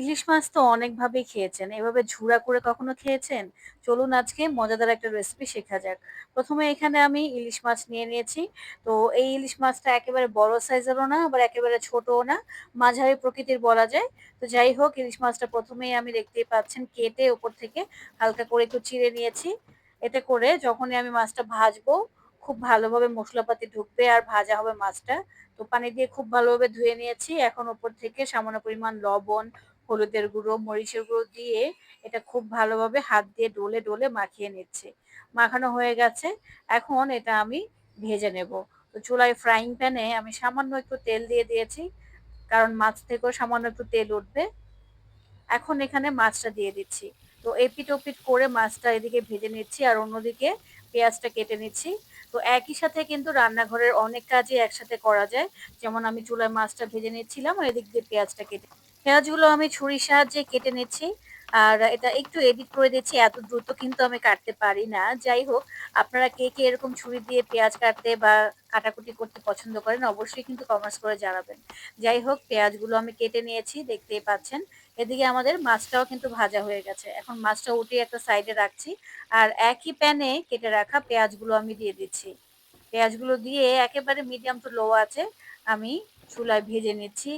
ইলিশ মাছ তো অনেকভাবেই খেয়েছেন। এভাবে ঝুরা করে কখনো খেয়েছেন? চলুন আজকে মজাদার একটা রেসিপি শেখা যাক। প্রথমে এখানে আমি ইলিশ মাছ নিয়ে নিয়েছি। তো এই ইলিশ মাছটা একেবারে বড় সাইজেরও না, আবার একেবারে ছোটও না, মাঝারি প্রকৃতির বলা যায়। তো যাই হোক ইলিশ মাছটা প্রথমেই আমি দেখতেই পাচ্ছেন কেটে ওপর থেকে হালকা করে একটু চিড়ে নিয়েছি। এতে করে যখনই আমি মাছটা ভাজবো, খুব ভালোভাবে মসলাপাতি ঢুকবে আর ভাজা হবে মাছটা। তো পানি দিয়ে খুব ভালোভাবে ধুয়ে নিয়েছি। এখন ওপর থেকে সামান্য পরিমাণ লবণ, হলুদের গুঁড়ো, মরিচের গুঁড়ো দিয়ে এটা খুব ভালোভাবে হাত দিয়ে ডলে, ডলে মাখিয়ে নিচ্ছে মাখানো হয়ে গেছে। এখন এটা আমি ভেজে নেব। তো চুলায় ফ্রাইং প্যানে আমি সামান্য একটু তেল দিয়ে দিয়েছি। কারণ মাছ থেকেও সামান্য একটু তেল উঠবে। এখন এখানে মাছটা দিয়ে দিচ্ছি। তো এপিট ওপিট করে মাছটা এদিকে ভেজে নিচ্ছি আর অন্যদিকে পেঁয়াজটা কেটে নিচ্ছি। তো একই সাথে কিন্তু রান্নাঘরের অনেক কাজই একসাথে করা যায়। যেমন আমি চুলায় মাছটা ভেজে নিচ্ছিলাম আর এদিক দিয়ে পেঁয়াজটা কেটে পেঁয়াজগুলো আমি ছুরির সাহায্যে কেটে নিচ্ছি। আর এটা একটু এডিট করে দিচ্ছি। এত দ্রুত কিন্তু আমি কাটতে পারি না। যাই হোক আপনারা কে, কে এরকম ছুরি দিয়ে পেঁয়াজ কাটতে বা কাটাকুটি করতে পছন্দ করেন অবশ্যই কিন্তু কমার্স করে জানাবেন। যাই হোক পেঁয়াজগুলো আমি কেটে নিয়েছি দেখতেই পাচ্ছেন। এদিকে আমাদের মাছটাও কিন্তু ভাজা হয়ে গেছে। এখন মাছটা উঠিয়ে একটা সাইডে রাখছি। আর একই প্যানে কেটে রাখা পেঁয়াজগুলো আমি দিয়ে দিচ্ছি। পেঁয়াজগুলো দিয়ে একেবারে মিডিয়াম টু লো আছে আমি চুলায় ভেজে নিচ্ছি।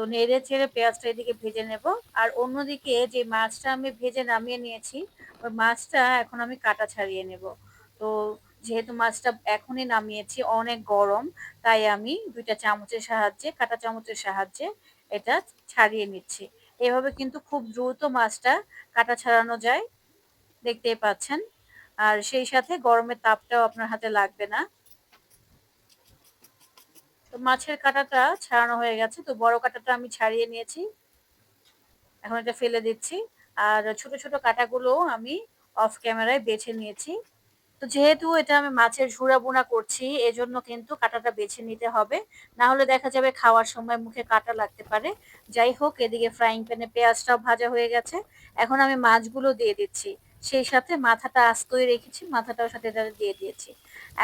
তো নেড়ে ছেড়ে পেঁয়াজটা এদিকে ভেজে নেব। আর অন্যদিকে যে মাছটা আমি ভেজে নামিয়ে নিয়েছি, ওই মাছটা এখন আমি কাটা ছাড়িয়ে নেব। তো যেহেতু মাছটা এখনই নামিয়েছি, অনেক গরম, তাই আমি দুইটা চামচের সাহায্যে, কাটা চামচের সাহায্যে এটা ছাড়িয়ে নিচ্ছি। এভাবে কিন্তু খুব দ্রুত মাছটা কাটা ছাড়ানো যায়, দেখতেই পাচ্ছেন। আর সেই সাথে গরমের তাপটাও আপনার হাতে লাগবে না। তো মাছের কাঁটাটা ছাড়ানো হয়ে গেছে, তো বড় কাঁটাটা আমি ছাড়িয়ে নিয়েছি। এখন এটা ফেলে দিচ্ছি। আর ছোট ছোট কাঁটাগুলো আমি অফ ক্যামেরায় বেছে নিয়েছি। তো যেহেতু এটা আমি মাছের ঝুড়া বোনা করছি, এজন্য কিন্তু কাঁটাটা বেছে নিতে হবে। না হলে দেখা যাবে খাওয়ার সময় মুখে কাঁটা লাগতে পারে। যাই হোক, এদিকে ফ্রাইং প্যানে পেঁয়াজটাও ভাজা হয়ে গেছে। এখন আমি মাছগুলো দিয়ে দিচ্ছি। সেই সাথে মাথাটা আস্তই রেখেছি, মাথাটাও সাথে দিয়ে দিয়েছি।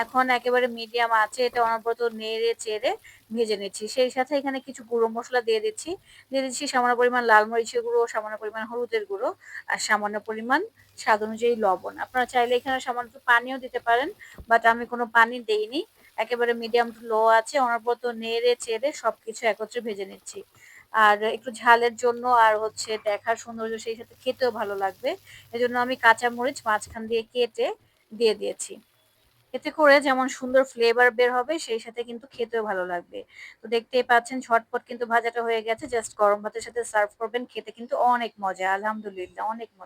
এখন একেবারে মিডিয়াম আছে, এটা অনবরত নেড়ে চেড়ে ভেজে নিচ্ছি। সেই সাথে এখানে কিছু গুঁড়ো মশলা দিয়ে দিচ্ছি। দিয়ে দিচ্ছি সামান্য পরিমাণ লাল মরিচের গুঁড়ো, সামান্য পরিমাণ হলুদের গুঁড়ো আর সামান্য পরিমাণ স্বাদ অনুযায়ী লবণ। আপনারা চাইলে এখানে সামান্য পানিও দিতে পারেন বাট আমি কোনো পানি দেইনি। একেবারে মিডিয়াম টু লো আছে, অনবরত নেড়ে চেড়ে সবকিছু একত্রে ভেজে নিচ্ছি। আর একটু ঝালের জন্য আর হচ্ছে দেখার সৌন্দর্য সেই সাথে খেতেও ভালো লাগবে। এজন্য আমি কাঁচা মরিচ মাঝখান দিয়ে কেটে দিয়ে দিয়েছি। এতে করে যেমন সুন্দর ফ্লেভার বের হবে, সেই সাথে কিন্তু খেতেও ভালো লাগবে। তো দেখতেই পাচ্ছেন ঝটপট কিন্তু ভাজাটা হয়ে গেছে জাস্ট গরম ভাতের সাথে সার্ভ করবেন, খেতে কিন্তু অনেক মজা, আলহামদুলিল্লাহ, অনেক মজা।